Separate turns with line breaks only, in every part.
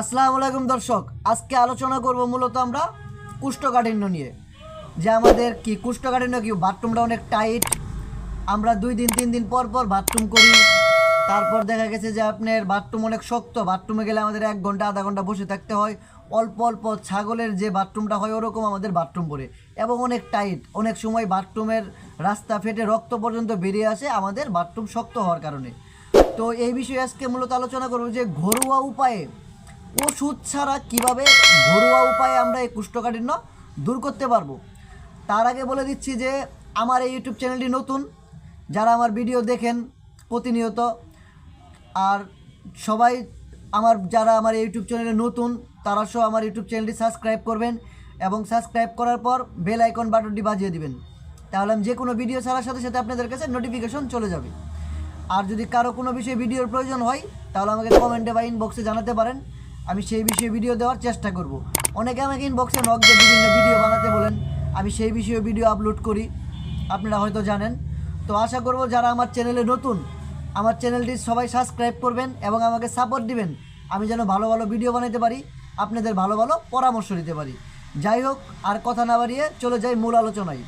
আসসালামু আলাইকুম দর্শক, আজকে আলোচনা করব মূলত আমরা কুষ্ঠকাঠিন্য নিয়ে। যে আমাদের কি কুষ্ঠকাঠিন্য, কি বাথরুমটা অনেক টাইট, আমরা দুই দিন, তিন দিন পর পর বাথরুম করি। তারপর দেখা গেছে যে আপনার বাথরুম অনেক শক্ত, বাথরুমে গেলে আমাদের এক ঘণ্টা, আধা ঘণ্টা বসে থাকতে হয়। অল্প অল্প ছাগলের যে বাথরুমটা হয়, ওরকম আমাদের বাথরুম পড়ে। এবং অনেক টাইট, অনেক সময় বাথরুমের রাস্তা ফেটে রক্ত পর্যন্ত বেরিয়ে আসে, আমাদের বাথরুম শক্ত হওয়ার কারণে। তো এই বিষয়ে আজকে মূলত আলোচনা করব যে ঘরোয়া উপায়ে ওষুধ ছাড়া কীভাবে ঘরোয়া উপায়ে আমরা এই কুষ্ঠকাঠিন্য দূর করতে পারব? তার আগে বলে দিচ্ছি যে, আমার এই ইউটিউব চ্যানেলটি নতুন, যারা আমার ভিডিও দেখেন প্রতিনিয়ত, আর সবাই আমার, যারা আমার ইউটিউব চ্যানেলে নতুন, তারা সহ আমার ইউটিউব চ্যানেলটি সাবস্ক্রাইব করবেন এবং সাবস্ক্রাইব করার পর বেল আইকন বাটনটি বাজিয়ে দিবেন। তাহলে আমি যে কোনো ভিডিও ছাড়ার সাথে সাথে আপনাদের কাছে নোটিফিকেশন চলে যাবে। আর যদি কারও কোনো বিষয়ে ভিডিওর প্রয়োজন হয়, তাহলে আমাকে কমেন্টে বা ইনবক্সে জানাতে পারেন। আমি সেই বিষয়ে ভিডিও দেওয়ার চেষ্টা করব। অনেকে আমাকে ইনবক্সে নক দিয়ে বিভিন্ন ভিডিও বানাতে বলেন। আমি সেই বিষয়ে ভিডিও আপলোড করি। আপনারা হয়তো জানেন। তো আশা করব যারা আমার চ্যানেলে নতুন, আমার চ্যানেলটি সবাই সাবস্ক্রাইব করবেন এবং আমাকে সাপোর্ট দিবেন। আমি যেন ভালো ভালো ভিডিও বানাতে পারি, আপনাদের ভালো ভালো পরামর্শ দিতে পারি। যাই হোক, আর কথা না বাড়িয়ে চলে যাই মূল আলোচনায়।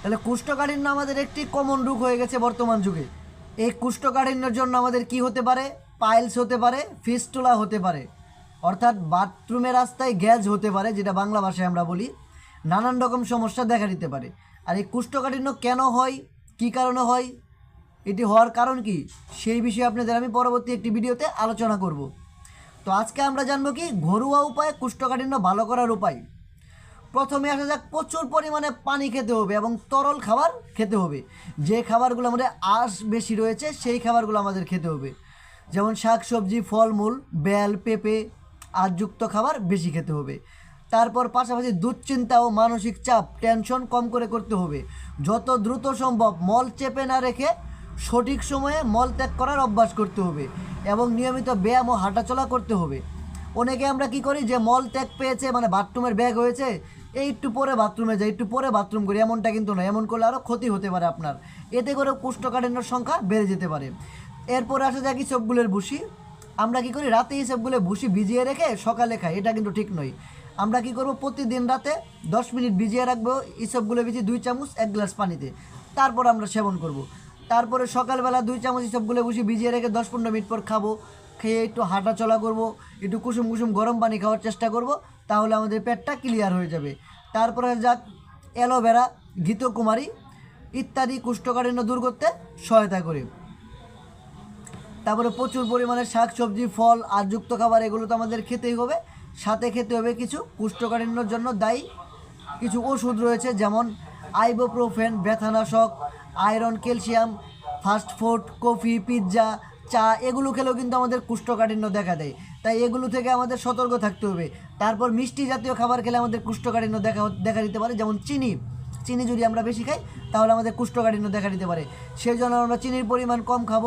তাহলে কুষ্ঠকাঠিন্য আমাদের একটি কমন রোগ হয়ে গেছে বর্তমান যুগে। এই কুষ্ঠকাঠিন্যর জন্য আমাদের কি হতে পারে? পাইলস হতে পারে, ফিস্টুলা হতে পারে, অর্থাৎ বাথরুমের রাস্তায় গ্যাস হতে পারে, যেটা বাংলা ভাষায় আমরা বলি, নানান রকম সমস্যা দেখা দিতে পারে। আর এই কুষ্ঠকাঠিন্য কেন হয়, কি কারণে হয়, এটি হওয়ার কারণ কি, সেই বিষয়ে আপনাদের আমি পরবর্তী একটি ভিডিওতে আলোচনা করব। তো আজকে আমরা জানব কি, ঘরোয়া উপায়ে কুষ্ঠকাঠিন্য ভালো করার উপায়। প্রথমে আসা যাক, প্রচুর পরিমাণে পানি খেতে হবে এবং তরল খাবার খেতে হবে। যে খাবারগুলো আমাদের আঁশ বেশি রয়েছে, সেই খাবারগুলো আমাদের খেতে হবে। যেমন শাক, সবজি, ফলমূল, বেল, পেঁপে আজযুক্ত খাবার বেশি খেতে হবে। তারপর পাশাপাশি দুশ্চিন্তা ও মানসিক চাপ, টেনশন কম করে করতে হবে। যত দ্রুত সম্ভব মল চেপে না রেখে সঠিক সময়ে মল ত্যাগ করার অভ্যাস করতে হবে এবং নিয়মিত ব্যায়াম ও হাঁটাচলা করতে হবে। অনেকে আমরা কি করি যে মল ত্যাগ পেয়েছে মানে বাথরুমের ব্যাগ হয়েছে, এই একটু পরে বাথরুমে যাই, একটু পরে বাথরুম করি, এমনটা কিন্তু নয়। এমন করলে আরও ক্ষতি হতে পারে আপনার। এতে করে কুষ্ঠকাঠিন্যর সংখ্যা বেড়ে যেতে পারে। এরপরে আসা যাক ইসবগুলের ভুসি? আমরা কি করি? রাতে ইসবগুলো ভুসি ভিজিয়ে রেখে সকালে খাই। এটা কিন্তু ঠিক নয়। আমরা কি করব? প্রতিদিন রাতে দশ মিনিট ভিজিয়ে রাখব ইসবগুলো ভিজিয়ে দুই চামচ, এক গ্লাস পানিতে। তারপর আমরা সেবন করব। তারপরে সকালবেলা দুই চামচ ইসবগুলো ভুসি ভিজিয়ে রেখে দশ পনেরো মিনিট পর খাব। খেয়ে একটু হাঁটা চলা করব, একটু কুসুম কুসুম গরম পানি খাওয়ার চেষ্টা করব, তাহলে আমাদের পেটটা ক্লিয়ার হয়ে যাবে। তারপরে যাক অ্যালোভেরা, ঘৃতকুমারী ইত্যাদি কুষ্ঠকাঠিন্য দূর করতে সহায়তা করে। তারপরে প্রচুর পরিমাণে শাক সবজি ফল আর যুক্ত খাবার, এগুলো তো আমাদের খেতেই হবে। সাথে খেতে হবে কিছু কুষ্ঠকাঠিন্যর জন্য দায়ী। কিছু ওষুধ রয়েছে, যেমন ibuprofen, ব্যথানাশক, iron, calcium, fast food, coffee, pizza, চা, এগুলো খেলেও কিন্তু আমাদের কুষ্ঠকাঠিন্য দেখা দেয়। তাই এগুলো থেকে আমাদের সতর্ক থাকতে হবে। তারপর মিষ্টি জাতীয় খাবার খেলে আমাদের কুষ্ঠকাঠিন্য দেখা দেখা দিতে পারে, যেমন চিনি। চিনি যদি আমরা বেশি খাই, তাহলে আমাদের কুষ্ঠকাঠিন্য দেখা দিতে পারে। সেই জন্য আমরা চিনির পরিমাণ কম খাব।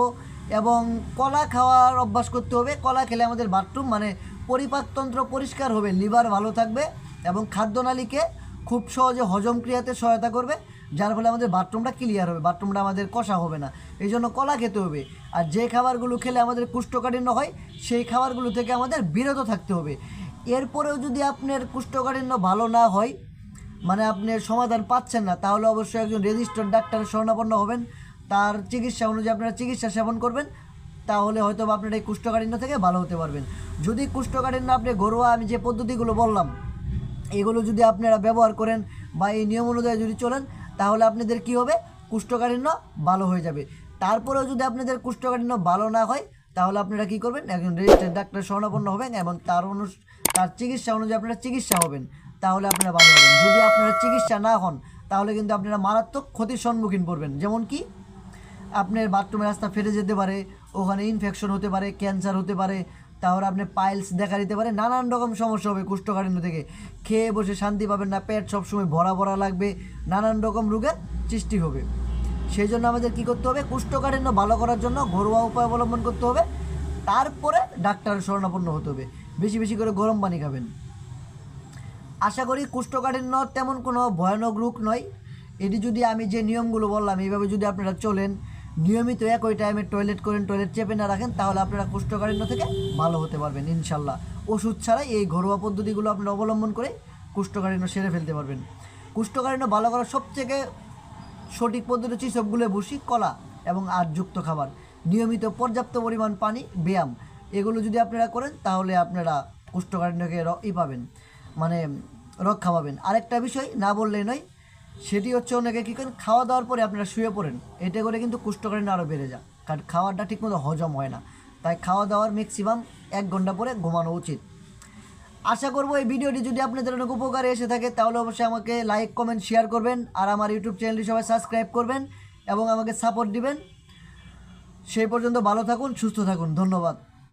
এবং কলা খাওয়ার অভ্যাস করতে হবে। কলা খেলে আমাদের বাথরুম মানে পরিপাকতন্ত্র পরিষ্কার হবে লিভার ভালো থাকবে এবং খাদ্যনালীকে খুব সহজে হজম ক্রিয়াতে সহায়তা করবে, যার ফলে আমাদের বাথরুমটা ক্লিয়ার হবে বাথরুমটা আমাদের কষা হবে না। এই জন্য কলা খেতে হবে। আর যে খাবারগুলো খেলে আমাদের কুষ্ঠকাঠিন্য হয়, সেই খাবারগুলো থেকে আমাদের বিরত থাকতে হবে। এরপরেও যদি আপনার কুষ্ঠকাঠিন্য ভালো না হয় মানে আপনি সমাধান পাচ্ছেন না, তাহলে অবশ্যই একজন রেজিস্টার্ড ডাক্তারের শরণাপন্ন হবেন। তার চিকিৎসা অনুযায়ী আপনারা চিকিৎসা সেবন করবেন, তাহলে হয়তো আপনার এই কুষ্ঠকাঠিন্য থেকে ভালো হতে পারবেন। যদি কুষ্ঠকাঠিন্য আপনি ঘরোয়া, আমি যে পদ্ধতিগুলো বললাম, এগুলো যদি আপনারা ব্যবহার করেন বা এই নিয়ম অনুযায়ী যদি চলেন, তাহলে আপনাদের কি হবে? কুষ্ঠকাঠিন্য ভালো হয়ে যাবে। তারপরেও যদি আপনাদের কুষ্ঠকাঠিন্য ভালো না হয়, তাহলে আপনারা কি করবেন? একজন রেজিস্টার্ড ডাক্তার শরণাপন্ন হবেন এবং তার অনু তার চিকিৎসা অনুযায়ী আপনারা চিকিৎসা হবেন, তাহলে আপনারা ভালো হবেন। যদি আপনারা চিকিৎসা না হন, তাহলে কিন্তু আপনারা মারাত্মক ক্ষতির সম্মুখীন পড়বেন। যেমন কি? আপনার বাথরুমের রাস্তা ফেটে যেতে পারে, ওখানে ইনফেকশন হতে পারে ক্যান্সার হতে পারে তাহলে আপনি পাইলস দেখা দিতে পারে, নানান রকম সমস্যা হবে কুষ্ঠকাঠিন্য থেকে। খেয়ে বসে শান্তি পাবেন না, পেট সবসময় ভরা ভরা লাগবে, নানান রকম রোগের সৃষ্টি হবে। সেই জন্য আমাদের কি করতে হবে, কুষ্ঠকাঠিন্য ভালো করার জন্য ঘরোয়া উপায় অবলম্বন করতে হবে, তারপরে ডাক্তারের শরণাপন্ন হতে হবে। বেশি বেশি করে গরম পানি খাবেন। আশা করি কুষ্ঠকাঠিন্য তেমন কোনো ভয়ানক রোগ নয়। এটি যদি আমি যে নিয়মগুলো বললাম, এইভাবে যদি আপনারা চলেন নিয়মিত একই টাইমে টয়লেট করেন টয়লেট চেপে না রাখেন, তাহলে আপনারা কুষ্ঠকাঠিন্য থেকে ভালো হতে পারবেন, ইনশাল্লাহ। ওষুধ ছাড়াই এই ঘরোয়া পদ্ধতিগুলো আপনারা অবলম্বন করে কুষ্ঠকাঠিন্য সেরে ফেলতে পারবেন। কুষ্ঠকাঠিন্য ভালো করার সবথেকে সঠিক পদ্ধতি হচ্ছে সবগুলো বসি কলা এবং আটযুক্ত খাবার। নিয়মিত পর্যাপ্ত পরিমাণ পানি, ব্যায়াম, এগুলো যদি আপনারা করেন, তাহলে আপনারা কুষ্ঠকাঠিন্যকে ই পাবেন মানে রক্ষা পাবেন। আরেকটা বিষয় না বললেই নয় সেটি হচ্ছে অনেকে কী করেন, খাওয়া দাওয়ার পরে আপনারা শুয়ে পড়েন। এতে করে কিন্তু কুষ্ঠকাঠিন্য আরও বেড়ে যায়। কারণ খাওয়াটা ঠিকমতো হজম হয় না। তাই খাওয়া দাওয়ার ম্যাক্সিমাম এক ঘণ্টা পরে ঘুমানো উচিত। আশা করব এই ভিডিওটি যদি আপনাদের অনেক উপকারে এসে থাকে, তাহলে অবশ্যই আমাকে লাইক কমেন্ট শেয়ার করবেন আর আমার ইউটিউব চ্যানেলটি সবাই সাবস্ক্রাইব করবেন এবং আমাকে সাপোর্ট দিবেন। সেই পর্যন্ত ভালো থাকুন, সুস্থ থাকুন। ধন্যবাদ।